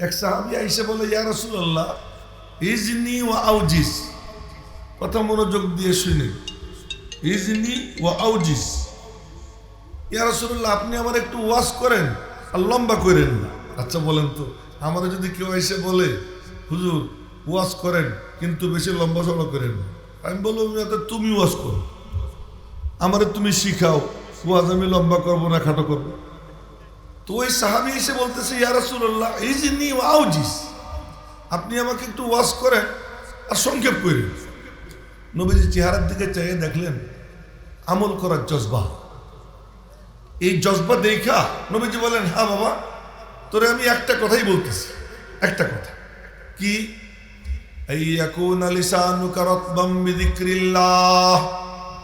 এক সাহাবি আইসে বলে ইয়া রসুল্লাহ ইজনি ও আউজিস কথা মনোযোগ দিয়ে শুনে ইজনি ও আউজিস ইয়া রসুল্লাহ আপনি আমার একটু ওয়াশ করেন আর লম্বা করেন আচ্ছা বলেন তো আমাদের যদি কেউ এসে বলে হুজুর ওয়াশ করেন কিন্তু বেশি লম্বা চড়া করেন আমি বলব "মেয়ে, তুমি ওয়াশ করো। আমারে তুমি শিখাও ওয়াজ আমি লম্বা করব না খাটো করব। তো ওই সাহাবি এসে বলতেছে, ইয়া রাসূলুল্লাহ, ইজনি ওয়াউজিস আপনি আমাকে একটু ওয়াশ করেন আর সংক্ষেপ করেন। নবীজি চেহারার দিকে চাইয়ে দেখলেন, আমল করার জজবা। এই জজবা দেখা নবীজি বলেন হ্যাঁ বাবা, তোরে আমি একটা কথাই বলতেছি, একটা কথা। কি?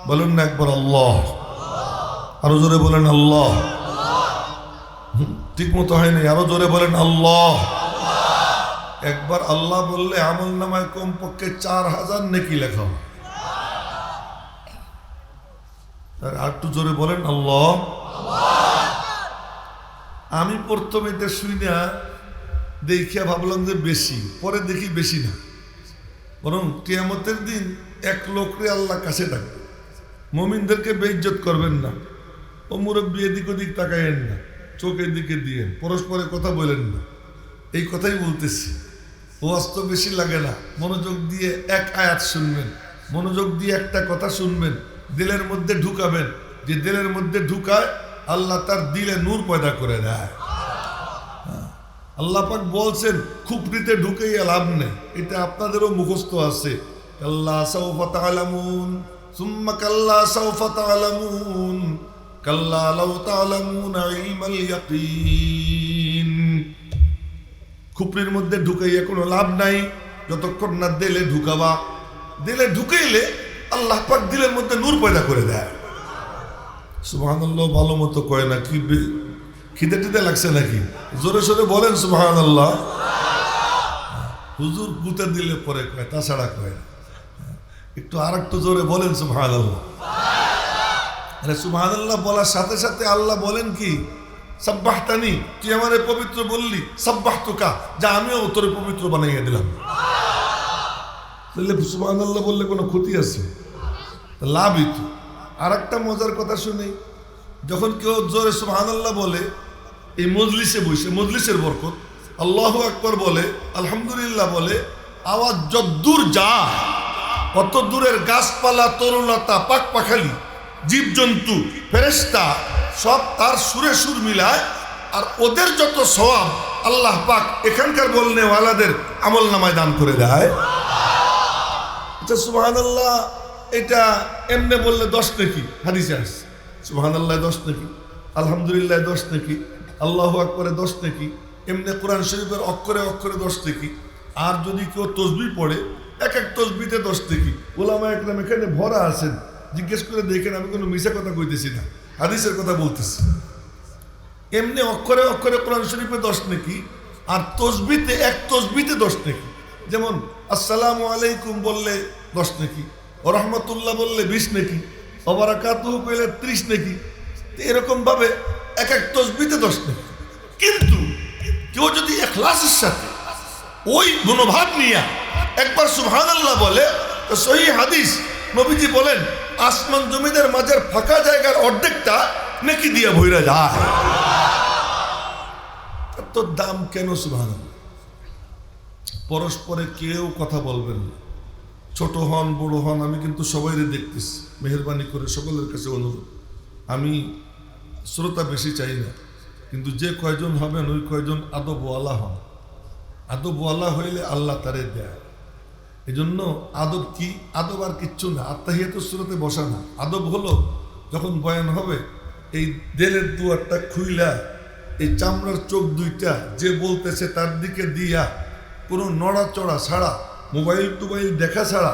বলুন না একবার আল্লাহ। আরও জোরে বলেন, আল্লাহ। ঠিক মতো হয়নি। আরও জোরে বলেন, আল্লাহ। একবার আল্লাহ বললে আমল নামায় কমপক্ষে চার হাজার নেকি লেখা আর একটু জোরে বলেন, আল্লাহ। আমি প্রথমে এটা শুই না, দেখিয়া ভাবলাম যে বেশি, পরে দেখি বেশি না। বরং টিয়ামতের দিন এক লোকরে আল্লাহ কাছে ডাকবে। মমিনদেরকে বেইজ্জত করবেন না। ও মুরব্বী এদিক ওদিক তাকাইয়েন না। চোখ দিকে দিয়ে পরস্পরে কথা বলেন না। এই কথাই বলতেছি। অস্ত বেশি লাগে না। মনোযোগ দিয়ে এক আয়াত শুনবেন, মনোযোগ দিয়ে একটা কথা শুনবেন, দিলের মধ্যে ঢুকাবেন। যে দিলের মধ্যে ঢুকায়, আল্লাহ তার দিলে নূর পয়দা করে দেয়। হ্যাঁ। আল্লাহ পাক বলছেন, খুপড়িতে ঢুকেই লাভ নেই। এটা আপনাদেরও মুখস্থ আছে। কাল্লা সাউফা তাআলামুন, সুম্মা কাল্লা সাউফা তাআলামুন। কাল্লা লাউ তাআলামুনা ইলমাল ইয়াকিন খুপড়ির মধ্যে ঢুকাইয়া কোনো লাভ নাই। যতক্ষণ না দিলে ঢুকাবা। দিলে ঢুকাইলে আল্লাহ পাক দিলের মধ্যে নূর পয়দা করে দেয়। সুবহানাল্লাহ, ভালো মতো কয় না, কি খিদে টিদে লাগছে নাকি? জোরে সোরে বলেন সুবহানাল্লাহ। হুজুর গুতে দিলে পরে কয়, তাছাড়া কয় একটু আর একটু জোরে বলেন সুবহানাল্লাহ। আরে সুবহানাল্লাহ বলার সাথে সাথে আল্লাহ বলেন কি? সাব্বাহতানি, তুই আমারে পবিত্র বললি সাব্বাহ তোকা যা আমিও তোরে পবিত্র বানাইয়া দিলাম। তাহলে বললে কোনো ক্ষতি আছে? লাভই তো আর একটা মজার কথা শুনি, যখন কেউ জোরে সুবহানাল্লাহ বলে, এই মজলিসে বসে, মজলিসের বরকত, আল্লাহ আকবর বলে, আলহামদুলিল্লাহ বলে, আওয়াজ যদ্দূর যা কত দূরের গাছপালা তরুলতা পাক পাখালি জীবজন্তু ফেরেস্তা সব তার সুরে সুর মিলায়, আর ওদের যত সওয়াব আল্লাহ পাক এখানকার বলনেওয়ালাদের আমল নামায় দান করে দেয়। আচ্ছা আল্লাহ এটা এমনি বললে দশ নাকি? হাদিসে আসছে। আল্লাহ দশ নাকি? আলহামদুলিল্লাহ, দশ নাকি? আল্লাহ আকবরে দশ নাকি? এমনি কোরআন শরীফের অক্ষরে অক্ষরে দশ নাকি? আর যদি কেউ তসবি পড়ে, এক এক তসবিতে দশ নাকি? ওলামা একরাম এখানে ভরা আছেন। জিজ্ঞেস করে দেখেন আমি কোনো মিশা কথা কইতেছি না, হাদিসের কথা বলতেছি। এমনি অক্ষরে অক্ষরে কোরআন শরীফে দশ নাকি, আর তসবিতে এক তসবিতে দশ নাকি। যেমন, আসসালামু আলাইকুম বললে দশ নাকি ও রহমতুল্লাহ বললে বিশ নাকি অবরাকাতু কইলে ত্রিশ নাকি, তো এরকম ভাবে এক এক তসবিতে দশ নাকি। কিন্তু কেউ যদি এখলাসের সাথে ওই মনোভাব নিয়ে একবার সুহান আল্লাহ বলে, তো সহি হাদিস নবীজি বলেন আসমান জমিদের মাঝের ফাঁকা জায়গার অর্ধেকটা নেকি দিয়ে ভইরা যায়। এত দাম কেন সুবহান পরস্পরে কেউ কথা বলবেন না। ছোট হন, বড় হন, আমি কিন্তু সবাই দেখতেছি। মেহরবানি করে সকলের কাছে অনুরোধ। আমি শ্রোতা বেশি চাই না, কিন্তু যে কয়জন হবেন, ওই কয়জন আদবওয়ালা হন। আদবওয়ালা হইলে আল্লাহ তারে দেয়। এই জন্য আদব কি? আদব আর কিচ্ছু না। আত্মাহিয়াত সুরতে বসা না। আদব হলো যখন বয়ান হবে, এই দেলের দুয়ারটা খুইলা, এই চামড়ার চোখ দুইটা যে বলতেছে তার দিকে দিয়া, কোনো নড়াচড়া ছাড়া, মোবাইল টোবাইল দেখা ছাড়া,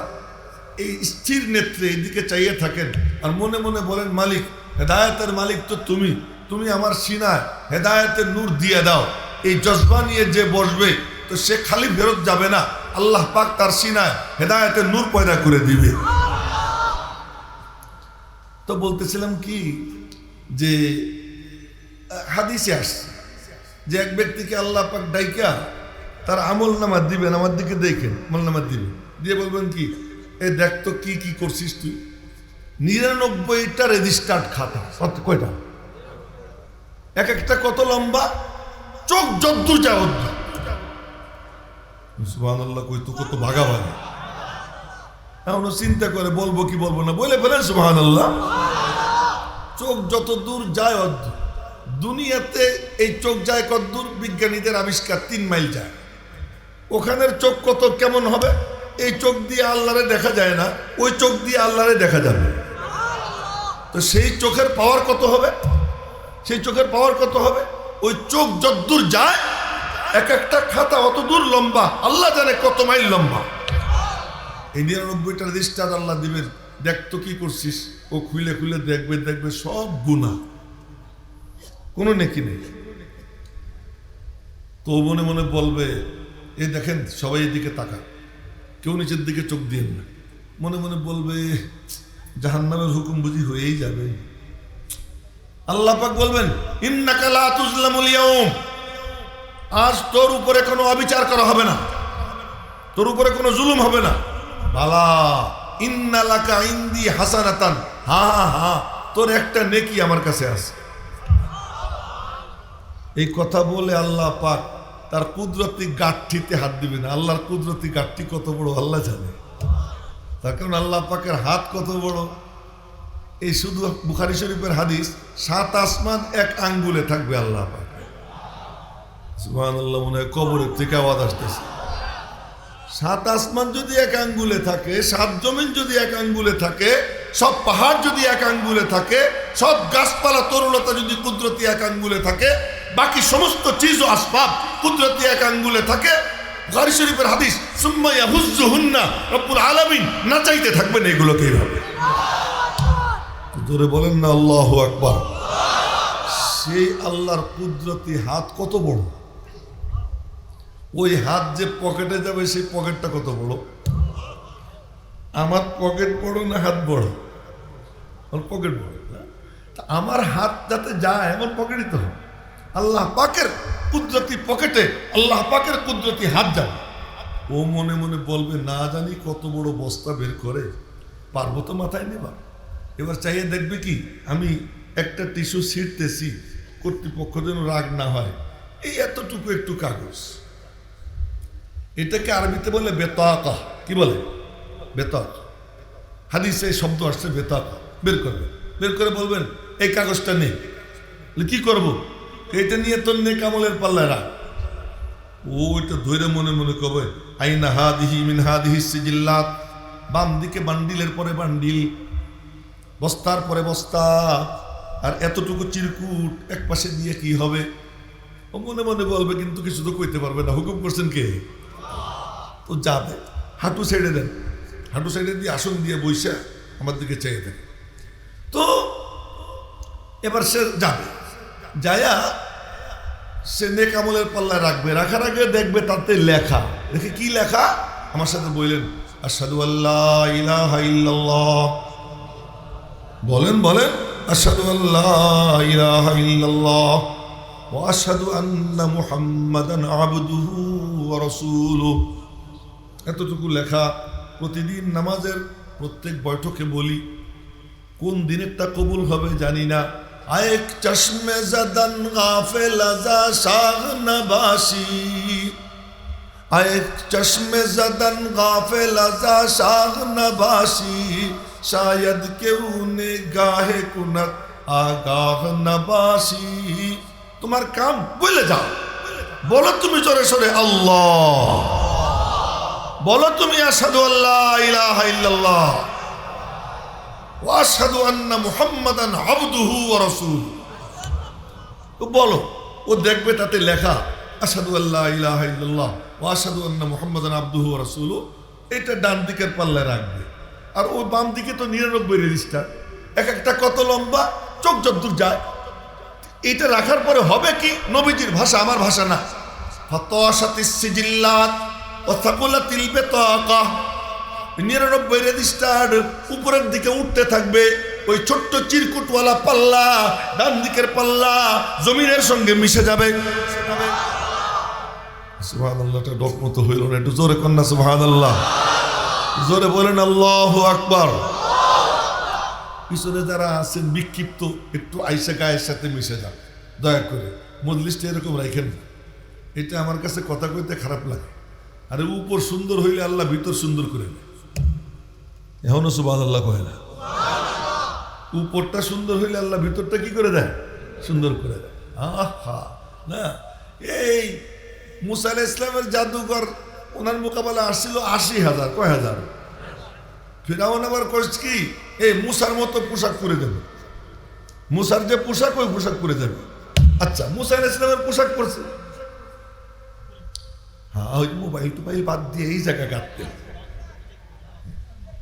এই স্থির নেত্রে এইদিকে চাইয়ে থাকেন। আর মনে মনে বলেন, মালিক, হেদায়তের মালিক তো তুমি। তুমি আমার সিনায়, হেদায়তের নূর দিয়ে দাও। এই জজবা নিয়ে যে বসবে, তো সে খালি ফেরত যাবে না। আল্লাহ পাক তার সিনায় হেদায়তের নূর পয়দা করে দিবে। তো বলতেছিলাম কি যে, হাদিসে আসছে যে এক ব্যক্তিকে আল্লাহ পাক ডাইকা তার আমল নামা দিবেন আমার দিকে দেখেন, আমল নামা দিবেন দিয়ে বলবেন কি, এ দেখ তো কি কি করছিস তুই? নিরানব্বইটা রেজিস্টার্ড খাতা, কত, কয়টা? এক একটা কত লম্বা? চোখ যদ্দূর যা সুবহানাল্লাহ কই তো কত ভাগা ভাগা এখনও চিন্তা করে বলব কি বলব না, বলে ফেলেন সুবহানাল্লাহ। চোখ যত দূর যায় অদ্দূর দুনিয়াতে এই চোখ যায় কত দূর? বিজ্ঞানীদের আবিষ্কার তিন মাইল যায়। ওখানের চোখ কত কেমন হবে? এই চোখ দিয়ে আল্লাহরে দেখা যায় না, ওই চোখ দিয়ে আল্লাহরে দেখা যাবে। তো সেই চোখের পাওয়ার কত হবে? সেই চোখের পাওয়ার কত হবে? ওই চোখ যদ্দূর যায় এক একটা খাতা অত দূর লম্বা। আল্লাহ জানে কত মাইল লম্বা। এই নিরানব্বইটা রেজিস্টার আল্লাহ দিবেন। দেখ তো কি করছিস? ও খুলে খুলে দেখবে দেখবে সব গুণা কোনো নেকি নেই। তো মনে মনে বলবে এই দেখেন, সবাই এদিকে তাকা কেউ নিচের দিকে চোখ দিয়ে না। মনে মনে বলবে, জাহান্নামের হুকুম বুঝি হয়েই যাবে। আল্লাহ পাক বলবেন, ইন্নাকা লা তুজলামুল ইয়াউম। আজ তোর উপরে কোনো অবিচার করা হবে না। তোর উপরে কোনো জুলুম হবে না। বালা ইন্নালাকা ইন্দি হাসানাতান। হা হা হা, তোর একটা নেকি আমার কাছে আছে। এই কথা বলে আল্লাহ পাক তার কুদরতি গাঠটিতে হাত দিবে না আল্লাহর কুদরতি গাঠটি কত বড়, আল্লাহ জানে। তার কারণ আল্লাহ পাকের হাত কত বড়। এই শুধু বুখারি শরীফের হাদিস, সাত আসমান এক আঙ্গুলে থাকবে আল্লাহ পাক। মনে হয় কবরের থেকে আওয়াজ আসতেছে। সাত আসমান যদি এক আঙ্গুলে থাকে, সাত জমিন যদি এক আঙ্গুলে থাকে, সব পাহাড় যদি এক আঙ্গুলে থাকে, সব গাছপালা যদি কুদরতি এক আঙ্গুলে থাকে, বাকি সমস্ত চিজ ও আসবাব কুদরতি এক আঙ্গুলে থাকে, বুখারী শরীফের হাদিস সুম্মাইয়া হুজ্জু হুন্না রব্বুল আলামিন নাচাইতে থাকবেন এগুলোকে এইভাবে। জোরে বলেন না, আল্লাহ আকবার। সেই আল্লাহর কুদরতি হাত কত বড়? ওই হাত যে পকেটে যাবে, সেই পকেটটা কত বড়? আমার পকেট বড় না হাত বড়? আমার পকেট বড় আমার হাত যাতে যায় আমার পকেটই তো। আল্লাহ পাকের কুদরতি পকেটে, আল্লাহ পাকের কুদরতি হাত যাবে। ও মনে মনে বলবে, না জানি কত বড় বস্তা বের করে, পারব তো মাথায় নেবার? এবার চাইয়ে দেখবে কি, আমি একটা টিস্যু ছিঁড়তেছি, কর্তৃপক্ষ যেন রাগ না হয়। এই এতটুকু একটু কাগজ। এটাকে আরবিতে বলে বেতাকা। কি বলে? বেতাক। হাদিসে এই শব্দ আসছে বেতাকা। বের করবে বের করে বলবেন, এই কাগজটা নেই কি করব? এটা নিয়ে তোর নে কামলের পাল্লায় রাখ। ওইটা ধৈর্য মনে মনে কবে? আইনা হাদিহি মিন হাদিহি সিজিল্লাত। বাম দিকে বান্ডিলের পরে বান্ডিল, বস্তার পরে বস্তা, আর এতটুকু চিরকুট এক পাশে দিয়ে কি হবে? ও মনে মনে বলবে, কিন্তু কিছু তো কইতে পারবে না। হুকুম করছেন কে? তো যাবে। হাঁটু ছেড়ে দেন। হাঁটু সাইডে দিয়ে আসন দিয়ে বইসা আমার দিকে চেয়ে দেন। তো এবার সে যাবে। যায়া সে নেক আমলের পাল্লায় রাখবে। রাখার আগে দেখবে তাতে লেখা। দেখে কি লেখা? আমার সাথে বললেন আসাদু আল্লাহ বলেন বলেন আসাদু আল্লাহ ইলাহা আশহাদু আন্না মুহাম্মাদান আবদুহু ওয়া রাসূলুহু। এতটুকু লেখা, প্রতিদিন নামাজের প্রত্যেক বৈঠকে বলি, কোন দিনেরটা কবুল হবে জানি না। আয়েক চশমে জাদান গাফেল আজা শাহ নবাসি আয়েক চশমে জাদান গাফেল আজা শাহ নবাসি শায়দ কেউ নে গাহে কুনত আগাহ নবাসি তোমার কাম বলে যাও। বলো তুমি জোরে সরে, আল্লাহ। বলো তুমি আসাদু আল্লাহ ইলাহা ইল্লাল্লাহ ওয়াসাদু আন্না মুহাম্মাদান আবদুহু বলো, ও দেখবে তাতে লেখা আসাদু আল্লাহ ইলাহা ইল্লাল্লাহ ওয়াসাদু আন্না মুহাম্মাদান আবদুহু ওয়া এটা ডান দিকের পাল্লায় রাখবে। আর ওই বাম দিকে তো নিরানব্বই রেজিস্টার এক একটা কত লম্বা, চোখ যদ্দূর যায়। এটা রাখার পরে হবে কি? নবীজির ভাষা, আমার ভাষা না। সিজিল্লাত। অথাকুলাতিল বেতাকা। নিরানব্বই রেজিস্টার উপরের দিকে উঠতে থাকবে ওই ছোট্ট চিরকুটওয়ালা পাল্লা, ডান দিকের পাল্লা জমিনের সঙ্গে মিশে যাবে। সুহান আল্লাহটা ডক মতো হইল না, একটু জোরে কন্যা সুহান আল্লাহ জোরে বলেন, আল্লাহ আকবার। পিছনে যারা আছেন, বিক্ষিপ্ত, একটু আইসা গায়ের সাথে মিশে যান। দয়া করে, মজলিসটা এরকম রাখেন এটা আমার কাছে কথা কইতে খারাপ লাগে। আরে উপর সুন্দর হইলে আল্লাহ ভিতর সুন্দর করে দেয়। এখনও সুবাদ আল্লাহ কয় না? উপরটা সুন্দর হইলে আল্লাহ ভিতরটা কি করে দেয়? সুন্দর করে দেয়। আহা না। এই মুসা আলাহ ইসলামের জাদুঘর ওনার মোকাবেলা আসছিল আশি হাজার কয় হাজার? ফিরাউন আবার কইস কি এই মুসার মতো পোশাক পরে দেবে মুসার যে পোশাক ওই পোশাক পরে যাবে। আচ্ছা মুসা আলাহ ইসলামের পোশাক পরছে। হ্যাঁ ওই মোবাইল টোবাইল বাদ দিয়ে এই জায়গা কাটতে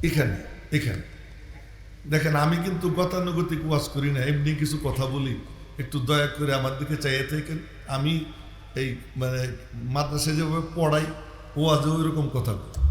এখানে এখানে। দেখেন, আমি কিন্তু গতানুগতিক ওয়াজ করি না, এমনি কিছু কথা বলি। একটু দয়া করে আমার দিকে চাইয়ে থাকেন। আমি এই মানে মাদ্রাসায় যেভাবে পড়াই ওয়াজে ওই রকম কথা বলি।